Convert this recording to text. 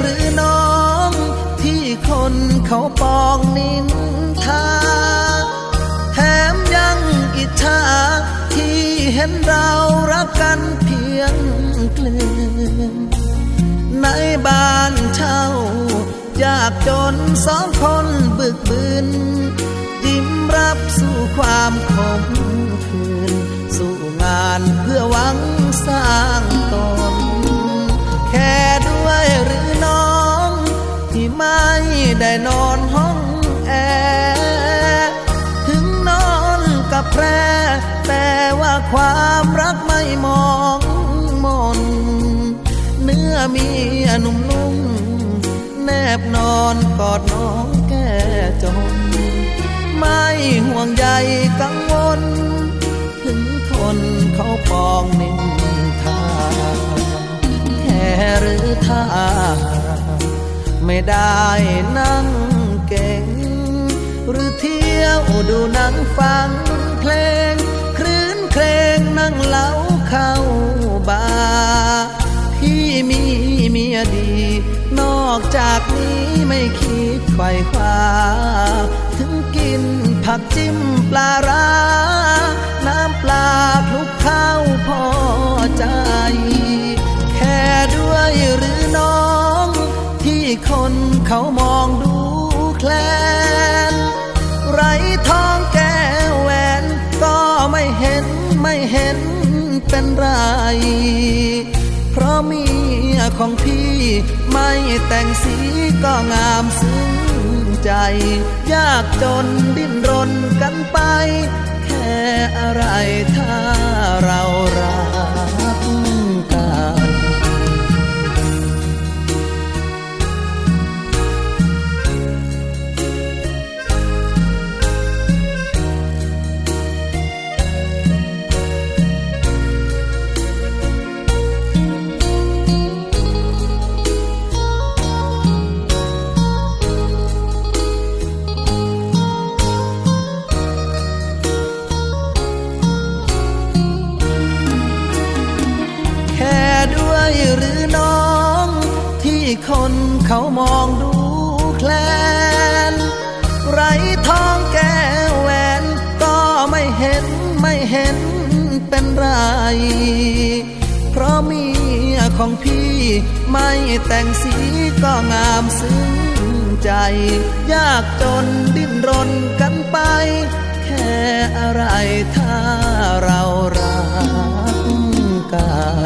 หรือน้องที่คนเขาปองนินทา แถมยังอิจฉาที่เห็นเรารักกันเพียงเกลือนในบ้านเช่ายากจนสองคนบึกบืนยิ้มรับสู่ความขม ความรักไม่มองมน เนื้อมียหนุ่มแนบนอนกอดน้องแก่จนไม่ห่วงใยกังวล ถึงทนเขาปองนินทาแค่หรือถ้าไม่ได้นั่งเก่ง หรือเที่ยวดูหนังฟังเพลง นั่งเล่าเข้าบาพี่มีเมียดี นอกจากนี้ไม่คิดไขว่คว้าถึงกินผักจิ้มปลาร้า น้ำปลาคลุกข้าวพอใจ แค่ด้วยหรือน้อง ที่คนเขามองดูแคลน ไรทอง ไม่เห็นเป็นไร เพราะเมียของพี่ไม่แต่งสีก็งามซึ้งใจ ยากจนดิ้นรนกันไป แค่อะไรท่า คนเขามองดูแคลน ไรทองแก้แหวน ก็ไม่เห็นไม่เห็นเป็นไร เพราะเมียของพี่ไม่แต่งสีก็งามซึ้งใจ ยากจนดิ้นรนกันไป แค่อะไรถ้าเรารักกัน